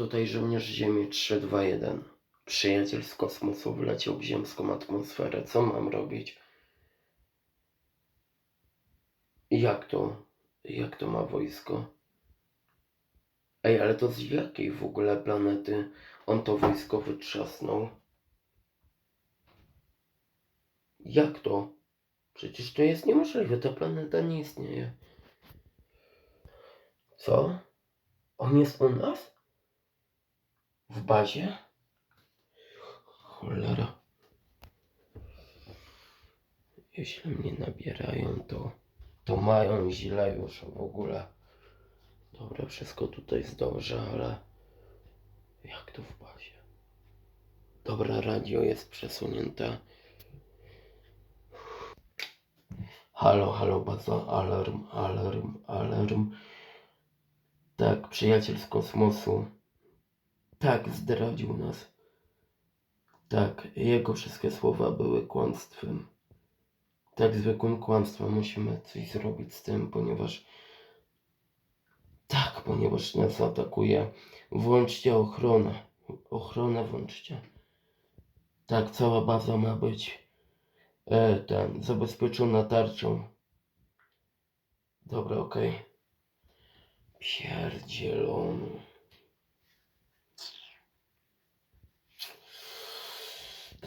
Tutaj żołnierz Ziemi 321. Przyjaciel z kosmosu wleciał w ziemską atmosferę. Co mam robić? Jak to? Jak to ma wojsko? Ej, ale to z jakiej w ogóle planety on to wojsko wytrzasnął? Jak to? Przecież to jest niemożliwe, ta planeta nie istnieje. Co? On jest u nas? W bazie? Cholera. Jeśli mnie nabierają, to, to mają źle już w ogóle. Dobra, wszystko tutaj jest dobrze, ale jak to w bazie? Dobra, radio jest przesunięte. Halo, halo, baza, alarm, alarm, alarm. Tak, przyjaciel z kosmosu. Tak, zdradził nas. Tak, jego wszystkie słowa były kłamstwem. Tak, zwykłym kłamstwem. Musimy coś zrobić z tym, ponieważ. Tak, ponieważ nas atakuje. Włączcie ochronę. Ochronę włączcie. Tak, cała baza ma być e, ten, zabezpieczona tarczą. Dobra, okej. Pierdzielony.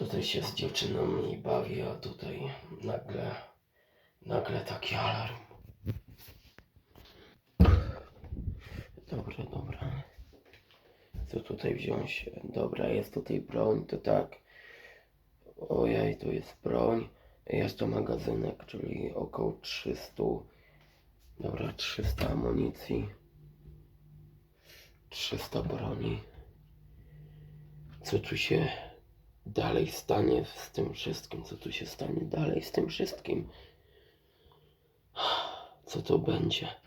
Tutaj się z dziewczynami bawi, a tutaj nagle, nagle taki alarm. Dobra, dobra. Co tutaj wziąć? Dobra, jest tutaj broń, to tak. Ojej, tu jest broń. Jest to magazynek, czyli około 300. Dobra, 300 amunicji. 300 broni. Co tu się dalej stanie z tym wszystkim? Co tu się stanie dalej z tym wszystkim? Co to będzie?